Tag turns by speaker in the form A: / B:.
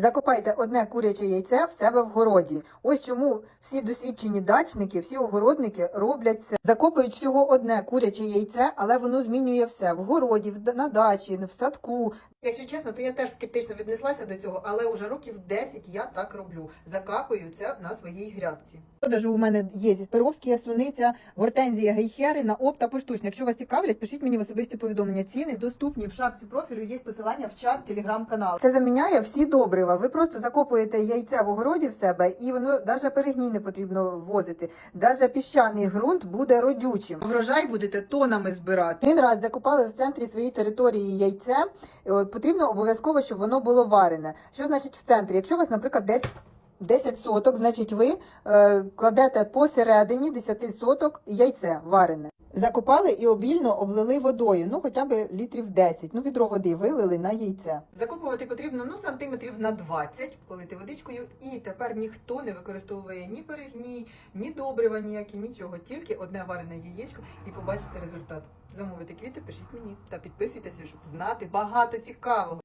A: Закопайте одне куряче яйце в себе в городі. Ось чому всі досвідчені дачники, всі огородники роблять це. Закопують всього одне куряче яйце, але воно змінює все в городі, на дачі, в садку. Якщо чесно, то я теж скептично віднеслася до цього, але вже років 10 я так роблю. Закапую це на своїй грядці. Продажу у мене є Перовська суниця, гортензія гейхери на опта поштучно. Якщо вас цікавлять, пишіть мені в особисті повідомлення. Ціни доступні в шапці профілю. Є посилання в чат телеграм-канал. Це заміняє всі добрива. Ви просто закопуєте яйця в огороді в себе, і воно навіть перегній не потрібно возити. Навіть піщаний ґрунт буде родючим. Врожай будете тонами збирати. Один раз закопали в центрі своєї території яйце. е, Потрібно обов'язково, щоб воно було варене. Що значить в центрі? Якщо у вас, наприклад, десь 10 соток, значить ви е, кладете посередині 10 соток яйце варене. Закопали і обільно облили водою, ну хоча б літрів 10. Ну, відро води вилили на яйце. Закопувати потрібно ну сантиметрів на 20, полити водичкою, і тепер ніхто не використовує ні перегній, ні добрива ніякі, нічого, тільки одне варене яєчко і побачите результат. Замовити квіти, пишіть мені та підписуйтеся, щоб знати багато цікавого.